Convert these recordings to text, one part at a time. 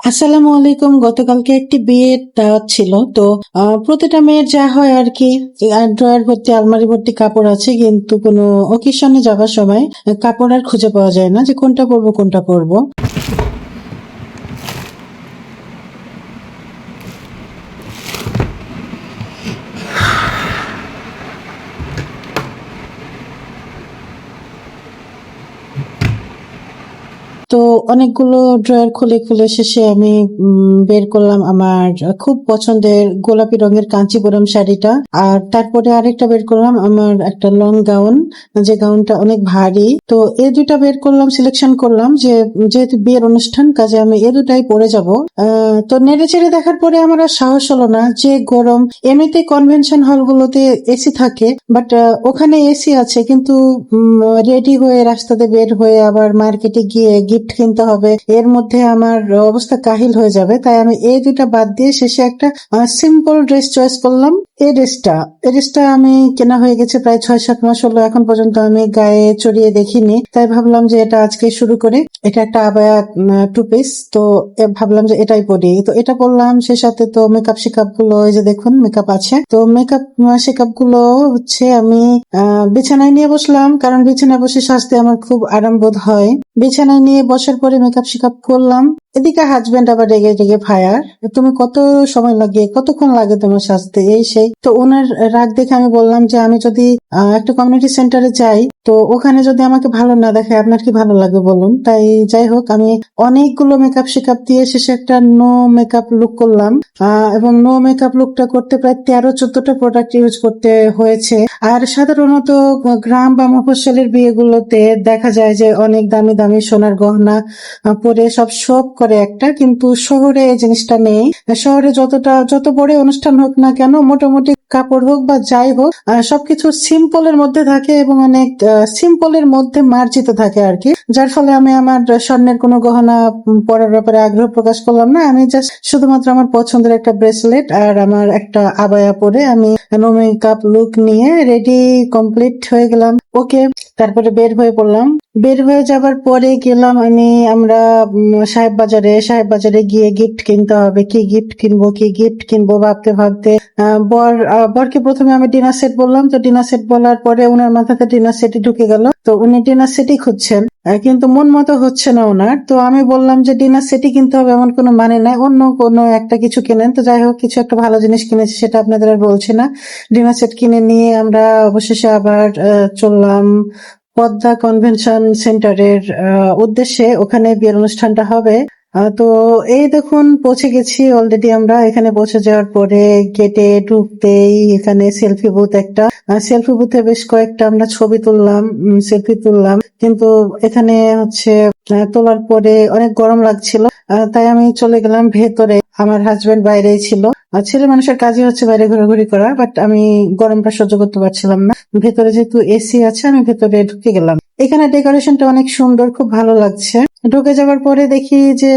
আসসালামু আলাইকুম। গতকালকে একটি বিয়ের দাওয়াত ছিল। তো প্রতিটা মেয়ের যা হয় আর কি ড্রয়ার ভর্তি, আলমারি ভর্তি কাপড় আছে, কিন্তু কোনো ওকেশনে যাওয়ার সময় কাপড় আর খুঁজে পাওয়া যায় না যে কোনটা পরবো কোনটা পরবো। তো অনেকগুলো ড্রয়ার খুলে খুলে শেষে আমি বের করলাম আমার খুব পছন্দের গোলাপি রঙের কাঞ্চিপুরম শাড়িটা। আর তারপরে আরেকটা বের করলাম আমার একটা লং গাউন যে গাউনটা অনেক ভারী। তো এই দুটা বের করলাম সিলেকশন করলাম যে, যেহেতু বিয়ের অনুষ্ঠান, কাজে আমি এ দুটাই পরে যাব। তো নেড়ে চেড়ে দেখার পরে আমার আর সাহস হলো না যে গরম এমনিতে কনভেনশন হলগুলোতে এসি থাকে বাট ওখানে এসি আছে, কিন্তু রেডি হয়ে রাস্তাতে বের হয়ে আবার মার্কেটে গিয়ে গিফট কিনতে হবে। এর মধ্যে আমার অবস্থা কাহিল হয়ে যাবে, তাই আমি এই দুইটা বাদ দিয়ে শেষে একটা সিম্পল ড্রেস চয়েস করলাম। এই ড্রেসটা এই ড্রেসটা আমি কেনা হয়ে গেছে প্রায় ছয় সাত মাস হলো, এখন পর্যন্ত আমি গায়ে চড়িয়ে দেখিনি। তাই ভাবলাম যে এটা আজকে শুরু করে। এটা একটা আবায়া টু পিস তো ভাবলাম যে এটাই পরি। তো এটা পরলাম, সে সাথে তো মেকআপ শেকআপগুলো এই যে দেখুন মেকআপ আছে। তো মেকআপ শেকআপগুলো হচ্ছে আমি বিছানায় নিয়ে বসলাম, কারণ বিছানায় বসে সাজতে আমার খুব আরাম বোধ হয়। বিছানায় নিয়ে বসার পরে মেকআপ শেকআপ করলাম। এদিকে হাজবেন্ড আবার রেগে রেগে ফায়ার তুমি কত সময় লাগে, কতক্ষণ লাগে তোমার সাজতে? এই সেই। তো ওনার রাগ দেখে আমি বললাম যে, আমি যদি একটা কমিউনিটি সেন্টারে যাই, তো ওখানে যদি আমাকে ভালো না দেখে আপনার কি ভালো লাগবে বলুন? তাই যাই হোক, আমি অনেকগুলো মেকআপ শেকআপ দিয়ে শেষে একটা নো মেকআপ লুক করলাম। এবং নো মেকআপ লুকটা করতে প্রায় তেরো, চোদ্দটা প্রোডাক্ট ইউজ করতে হয়েছে। আর সাধারণত গ্রাম বা মফস্বলের বিয়েগুলোতে দেখা যায় যে, অনেক দামি দামি সোনার গহনা পরে সব শোক করে একটা, কিন্তু শহরে এই জিনিসটা নেই। শহরে যতটা, যত বড় অনুষ্ঠান হোক না কেন, মোটামুটি কাপড় হোক বা যাই হোক সবকিছু সিম্পলের মধ্যে থাকে এবং অনেক সিম্পলের মধ্যে মার্জিত থাকে আর কি। যার ফলে আমি আমার স্বর্ণের কোনো গহনা পরার ব্যাপারে আগ্রহ প্রকাশ করলাম না। আমি জাস্ট শুধুমাত্র আমার পছন্দের একটা ব্রেসলেট আর আমার একটা আবায়া পরে আমি নো মেকআপ লুক নিয়ে রেডি কমপ্লিট হয়ে গেলাম। ওকে তারপরে বের হয়ে পড়লাম। বের হয়ে যাবার পরে গেলাম আমি, আমরা সাহেব বাজারে। সাহেব বাজারে গিয়ে গিফট কিনতে হবে। কি গিফট কিনবো, কি গিফট কিনবো ভাবতে ভাবতে বর বরকে প্রথমে আমি ডিনার সেট বললাম। তো ডিনার সেট বলার পরে ওনার মাথাতে ডিনার সেটই ঢুকে গেল। তো উনি ডিনার সেটই খুঁজছেন। কিন্তু মন মতো হচ্ছে না ওনার। তো আমি বললাম যে ডিনার সেটই কিনতে হবে, এমন কোনো মানে নাই। অন্য কোনো একটা কিছু কেনেন। তো যাই হোক, কিছু একটা ভালো জিনিস কিনেছি, সেটা আপনাদের আর বলছি না। ডিনার সেট কিনে নিয়ে আমরা অবশেষে আবার চললাম পদ্মা কনভেনশন সেন্টারের উদ্দেশ্যে। ওখানে বিয়ের অনুষ্ঠানটা হবে। তো এই দেখুন, পৌঁছে গেছি অলরেডি আমরা। এখানে পৌঁছে যাওয়ার পরে গেটে ঢুকতেই এখানে সেলফি বুথ একটা। সেলফি বুথে বেশ কয়েকটা আমরা ছবি তুললাম সেলফি তুললাম। কিন্তু এখানে হচ্ছে তোলার পরে অনেক গরম লাগছিল। তাই আমি চলে গেলাম ভেতরে। আমার হাজবেন্ড বাইরেই ছিল। আর ছেলে মানুষের কাজই হচ্ছে বাইরে ঘোরাঘুরি করা বাট আমি গরমটা সহ্য করতে পারছিলাম না। ভেতরে যেহেতু এসি আছে, আমি ভেতরে ঢুকে গেলাম। এখানে ডেকোরেশনটা অনেক সুন্দর, খুব ভালো লাগছে। ঢুকে যাওয়ার পরে দেখি যে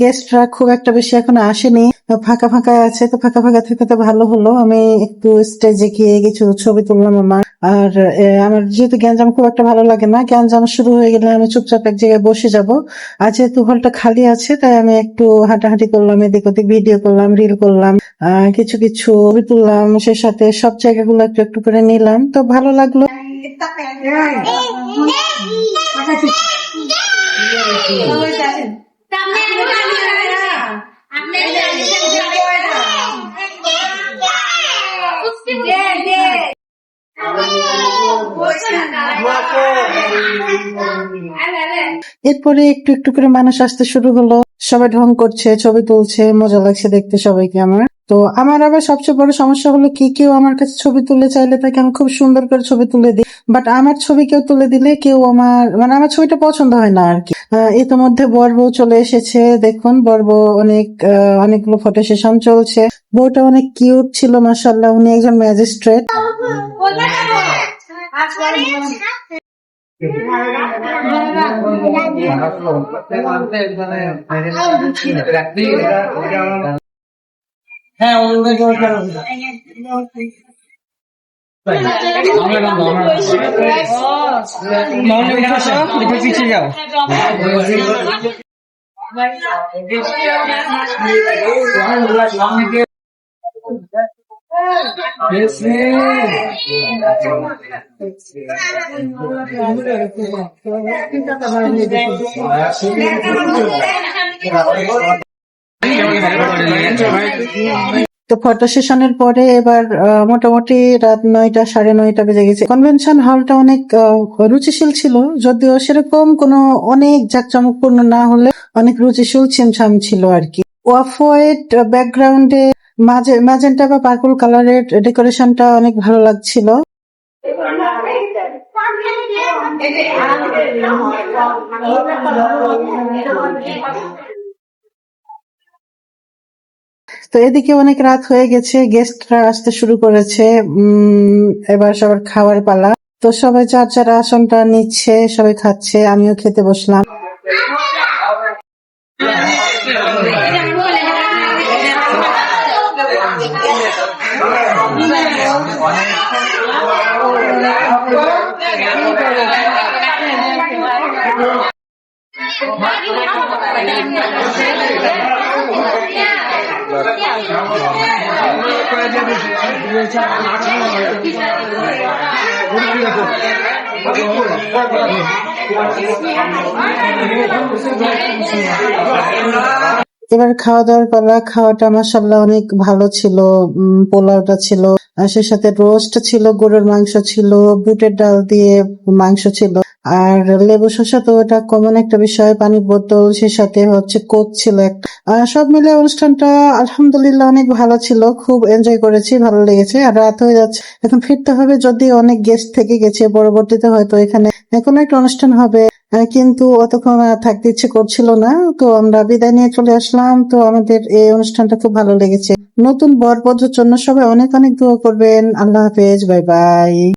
গেস্টরা খুব একটা বেশি এখনও আসেনি। ফাঁকা ফাঁকা আছে, তো ফাঁকা ফাঁকা থেকে তো ভালো হলো। আমি একটু স্টেজে গিয়ে কিছু ছবি তুললাম আমার। আর আমার যেহেতু গ্যাঞ্জাম খুব একটা ভালো লাগে না, গ্যাঞ্জাম শুরু হয়ে গেলে আমি চুপচাপ এক জায়গায় বসে যাব। আর যেহেতু হলটা খালি আছে, তাই আমি একটু হাঁটাহাঁটি করলাম, এদিক ওদিক ভিডিও করলাম রিল করলাম। কিছু কিছু ছবি তুললাম সে সাথে সব জায়গাগুলো একটু একটু করে নিলাম। তো ভালো লাগল। এরপরে একটু একটু করে মানুষ আসতে শুরু হলো। সবাই ঢং করছে, ছবি তুলছে, মজা লাগছে দেখতে সবাইকে আমার। তো আমার আবার সবচেয়ে বড় সমস্যা হলো কি, কেউ আমার কাছে ছবি তুলে চাইলে তাকে আমি খুব সুন্দর করে ছবি তুলে দিই। বাট আমার ছবি কেউ তুলে দিলে কেউ আমার মানে আমার ছবিটা পছন্দ হয় না আর কি। ইতোমধ্যে বর চলে এসেছে, দেখুন বর বউ অনেক অনেকগুলো ফটো সেশন চলছে। বউটা অনেক কিউট ছিল মাসাল্লাহ উনি একজন ম্যাজিস্ট্রেট হ্যাঁ ওদের পিছিয়ে যাও। তো ফটো সেশনের পরে এবার মোটামুটি রাত নয়টা, সাড়ে নয়টা বেজে গেছে। কনভেনশন হলটা অনেক রুচিশীল ছিল, যদিও সেরকম কোনো অনেক জাঁকজমকপূর্ণ না হলে অনেক রুচিশীল ছিমছাম ছিল আর কি। অফ হোয়াইট ব্যাকগ্রাউন্ডে ম্যাজেন্টা বা পার্পল কালারের ডেকোরেশনটা অনেক ভালো লাগছিল। তো এদিকে অনেক রাত হয়ে গেছে গেস্টরা আসতে শুরু করেছে এবার সবার খাওয়ার পালা। তো সবাই যার যার আসনটা নিচ্ছে, সবাই খাচ্ছে, আমিও খেতে বসলাম। এবার খাওয়া দাওয়ার পালা খাওয়াটা মাসাল্লাহ অনেক ভালো ছিল পোলাওটা ছিল সে সাথে রোস্ট ছিল, গরুর মাংস ছিল, বুটের ডাল দিয়ে মাংস ছিল। আর লেবু শসা তো এটা কমন একটা বিষয়, পানি বোতল সে সাথে হচ্ছে কোক ছিল একটা। সব মিলে অনুষ্ঠানটা আলহামদুলিল্লাহ অনেক ভালো ছিল, খুব এনজয় করেছি, ভালো লেগেছে। আর রাত হয়ে যাচ্ছে, এখন ফিরতে হবে যদি অনেক গেস্ট থেকে গেছে, পরবর্তীতে হয়তো এখানে কোনো একটা অনুষ্ঠান হবে। কিন্তু অতক্ষণ থাকতে ইচ্ছে করছিল না, তো আমরা বিদায় নিয়ে চলে আসলাম। তো আমাদের এই অনুষ্ঠানটা খুব ভালো লেগেছে। নতুন বর জন্য সবাই অনেক অনেক দোয়া করবেন। আল্লাহ হাফেজ, বাই বাই।